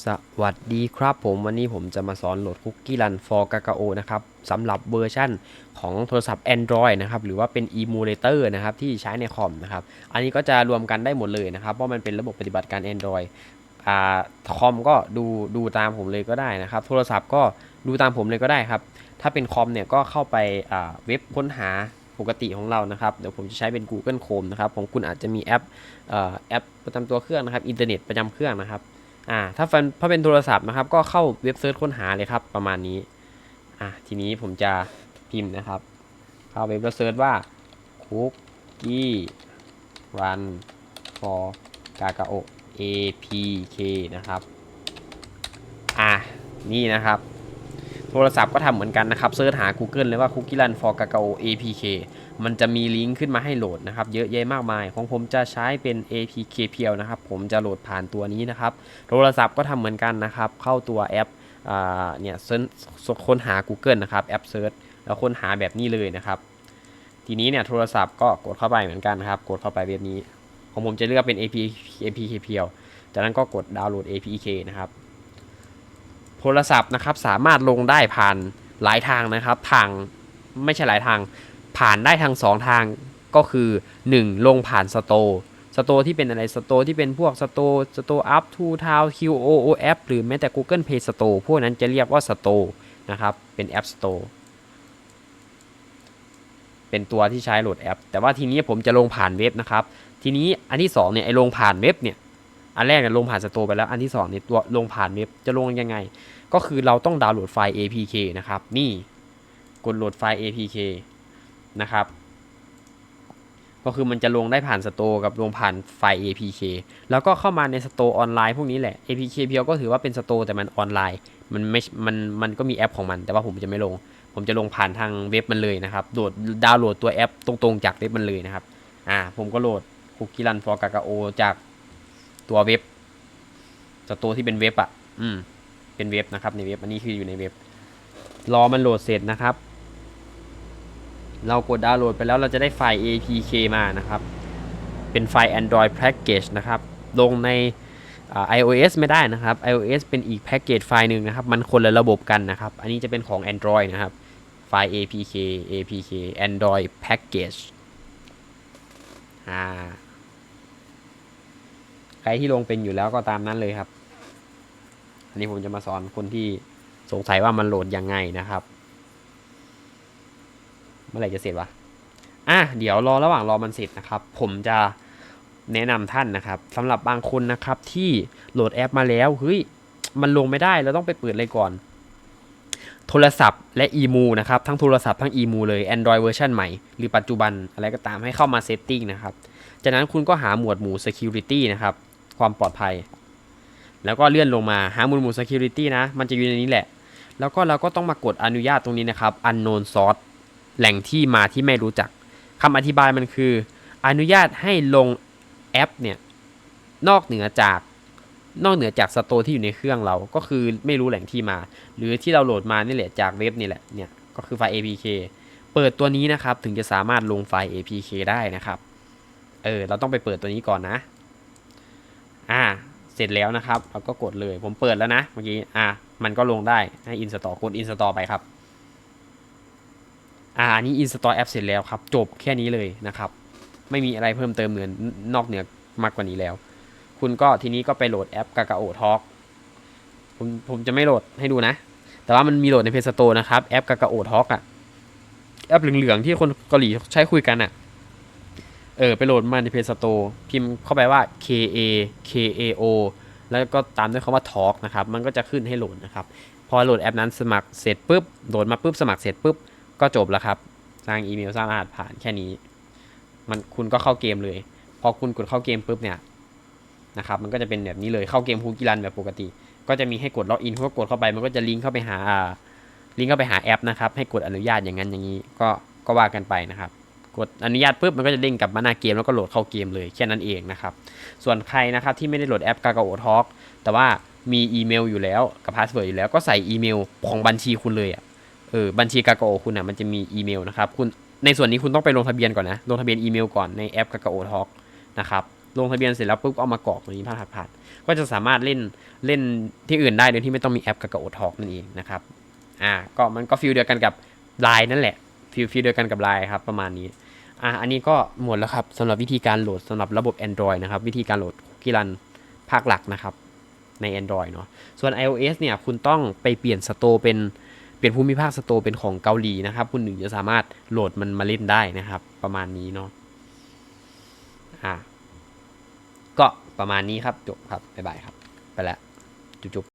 สวัสดีครับผมวันนี้ผมจะมาสอนโหลดคุกกี้รัน for Kakao นะครับสำหรับเวอร์ชั่นของโทรศัพท์ Android นะครับหรือว่าเป็น emulator นะครับที่ใช้ในคอมนะครับอันนี้ก็จะรวมกันได้หมดเลยนะครับเพราะมันเป็นระบบปฏิบัติการ Android อ่าคอมก็ดูดูตามผมเลยก็ได้นะครับโทรศัพท์ก็ดูตามผมเลยก็ได้ครับถ้าเป็นคอมเนี่ยก็เข้าไปอ่าเว็บค้นหาปกติของเรานะครับเดี๋ยวผมจะใช้เป็น Google Chrome นะครับของคุณอาจจะมีแอปอแอปประจำตัวเครื่องนะครับอินเทอร์เน็ตประจำเครื่องนะครับ อ่าถ้าเป็นถ้าเป็นโทรศัพท์นะครับ ก็เข้าเว็บเซิร์ชค้นหาเลยครับ ประมาณนี้อ่าทีนี้ผมจะพิมพ์นะครับ เข้าเว็บแล้วเซิร์ชว่า cookie run for kakao apk นะครับ อ่านี่นะครับ โทรศัพท์ก็ทำเหมือนกันนะครับเซิร์ชหา Google เลยว่า cookie run for kakao apk มันจะมีลิงก์ขึ้นมาให้โหลดนะครับ เยอะแยะมากมาย ของผมจะใช้เป็น apk เพียวนะครับ ผมจะโหลดผ่านตัวนี้นะครับ โทรศัพท์ก็ทำเหมือนกันนะครับ เข้าตัวแอปอเนี่ยค้นหา Google นะครับ แอปเซิร์ชแล้วค้นหาแบบนี้เลยนะครับ ทีนี้เนี่ยโทรศัพท์ก็กดเข้าไปเหมือนกันนะครับ กดเข้าไปเว็บนี้ ของผมจะเลือกเป็น APK APK เพียว จากนั้นก็กดดาวน์โหลด APK นะครับ โทรศัพท์นะครับสามารถลงได้ผ่านหลายทางนะครับ ทางไม่ใช่หลายทาง ผ่านได้ทางสองทางก็คือ 1 ลงผ่านสโตสโตที่เป็นอะไรสโตที่เป็นพวกสโตสโตอัพทูทาว QOO App หรือแม้แต่ Google Play Store พวกนั้นจะเรียกว่าสโตนะครับเป็นแอปสโตเป็นตัวที่ใช้โหลดแอป แต่ว่าทีนี้ผมจะลงผ่านเว็บนะครับ ทีนี้อันที่2เนี่ยไอ้ลงผ่านเว็บเนี่ยอันแรกเนี่ยลงผ่านสโตไปแล้วอันที่2เนี่ยตัวลงผ่านเว็บจะลงยังไง ก็คือเราต้องดาวน์โหลดไฟล์ APK นะครับนี่กดโหลดไฟล์ APK นะครับ ก็คือมันจะลงได้ผ่านสโตกับลงผ่านไฟล์ APK แล้วก็เข้ามาในสโตออนไลน์พวกนี้แหละ APK เพียวก็ถือว่าเป็นสโตแต่มันออนไลน์ มันไม่ มัน มันก็มีแอปของมัน แต่ว่าผมจะไม่ลง ผมจะลงผ่านทางเว็บมันเลยนะครับ โหลด ดาวน์โหลดตัวแอปตรงๆจากเว็บมันเลยนะครับ อ่า ผมก็โหลดคุกกี้รันฟอร์กากาโอจากตัวเว็บ สโตที่เป็นเว็บอะ อืม เป็นเว็บนะครับในเว็บ อันนี้คืออยู่ในเว็บ รอมันโหลดเสร็จนะครับ เรากดดาวน์โหลดไปแล้วเราจะได้ไฟล์ APK มานะครับ เป็นไฟล์ Android Package นะครับ ลงใน iOS ไม่ได้นะครับ iOS เป็นอีกแพ็กเกจไฟล์หนึ่งนะครับ มันคนละระบบกันนะครับ อันนี้จะเป็นของ Android นะครับ ไฟล์ APK APK Android Package อ่าใครที่ลงเป็นอยู่แล้วก็ตามนั้นเลยครับ อันนี้ผมจะมาสอนคนที่สงสัยว่ามันโหลดยังไงนะครับ เมื่อไหร่จะเสร็จวะอะเดี๋ยวรอระหว่างรอมันเสร็จนะครับ ผมจะแนะนำท่านนะครับสำหรับบางคนนะครับที่โหลดแอปมาแล้วเฮ้ยมันลงไม่ได้เราต้องไปเปิดอะไรก่อน โทรศัพท์และอีมูนะครับ ทั้งโทรศัพท์ทั้งอีมูเลย Android เวอร์ชันใหม่ หรือปัจจุบันอะไรก็ตามให้เข้ามาเซตติ้งนะครับ จากนั้นคุณก็หาหมวดหมู่ Security นะครับ ความปลอดภัย แล้วก็เลื่อนลงมาหาหมวดหมู่ Security นะ มันจะอยู่ในนี้แหละ แล้วก็เราก็ต้องมากดอนุญาตตรงนี้นะครับ unknown source แหล่งที่มาที่ไม่รู้จักคำอธิบายมันคือ อนุญาตให้ลงแอปเนี่ยนอกเหนือจากนอกเหนือจากสโตร์ที่อยู่ในเครื่องเราก็คือไม่รู้แหล่งที่มา หรือที่เราโหลดมานี่แหละจากเว็บนี่แหละเนี่ยก็คือไฟล์ APK เปิดตัวนี้นะครับถึงจะสามารถลงไฟล์ APK ได้นะครับเออเราต้องไปเปิดตัวนี้ก่อนนะอ่าเสร็จแล้วนะครับเราก็กดเลยผมเปิดแล้วนะเมื่อกี้อ่ามันก็ลงได้ให้อินสตอลกดอินสตอลไปครับ อ่าอันนี้ install app เสร็จแล้วครับ จบแค่นี้เลยนะครับ ไม่มีอะไรเพิ่มเติมเหมือนนอกเหนือมากกว่านี้แล้ว คุณก็ทีนี้ก็ไปโหลดแอป Kakao Talk ผมผมจะไม่โหลดให้ดูนะ แต่ว่ามันมีโหลดใน Play Store นะครับ แอป Kakao Talk อะแอปเหลืองๆที่คนเกาหลีใช้คุยกันอะเออ ไปโหลดมาใน Play Store พิมพ์เข้าไปว่า K A K A O แล้วก็ตามด้วยคำว่า Talk นะครับ มันก็จะขึ้นให้โหลดนะครับ พอโหลดแอปนั้นสมัครเสร็จปุ๊บ โหลดมาปุ๊บสมัครเสร็จปุ๊บ ก็จบแล้วครับ สร้างอีเมลสร้างรหัสผ่านแค่นี้ มันคุณก็เข้าเกมเลย พอคุณกดเข้าเกมปุ๊บเนี่ยนะครับ มันก็จะเป็นแบบนี้เลยเข้าเกมคูกิรันแบบปกติ ก็จะมีให้กดล็อกอินก็กดเข้าไป มันก็จะลิงก์เข้าไปหาลิงก์เข้าไปหาแอปนะครับ ให้กดอนุญาตอย่างนั้นอย่างนี้ ก็ก็ว่ากันไปนะครับ กดอนุญาตปุ๊บมันก็จะเด้งกลับมาหน้าเกมแล้วก็โหลดเข้าเกมเลยแค่นั้นเองนะครับ ส่วนใครนะครับที่ไม่ได้โหลดแอป Kakao Talk แต่ว่ามีอีเมลอยู่แล้วกับพาสเวิร์ดอยู่แล้วก็ใส่อีเมลของบัญชีคุณเลยอะ เออบัญชีกากโอคุณอะมันจะมีอีเมลนะครับคุณในส่วนนี้คุณต้องไปลงทะเบียนก่อนนะ ลงทะเบียนอีเมลก่อนในแอปกากโอทอ k นะครับลงทะเบียนเสร็จแล้วปุ๊บเอามากรอกตรงนี้ผ่านผ่านก็จะสามารถเล่นเล่นที่อื่นได้โดยที่ไม่ต้องมีแอปกากโอทอกนั่นเองนะครับอ่าก็มันก็ฟิลเดียวกันกับไลน์นั่นแหละฟิลฟิลเดียวกันกับไลน์ครับประมาณนี้อะอันนี้ก็หมดแล้วครับสำหรับวิธีการโหลดสำหรับระบบ Android นะครับวิธีการโหลดกีรันภาคหลักนะครับใน Android เนาะส่วน iOS เนี่ยคุณต้องไปเปลี่ยนสโตเป็น ปลี่ยนภูมิภาคสโตเป็นของเกาหลีนะครับ คุณถึงจะสามารถโหลดมันมาเล่นได้นะครับ ประมาณนี้เนาะอ่าก็ประมาณนี้ครับจบครับบ๊ายบายครับ ไปแล้วจุ๊บ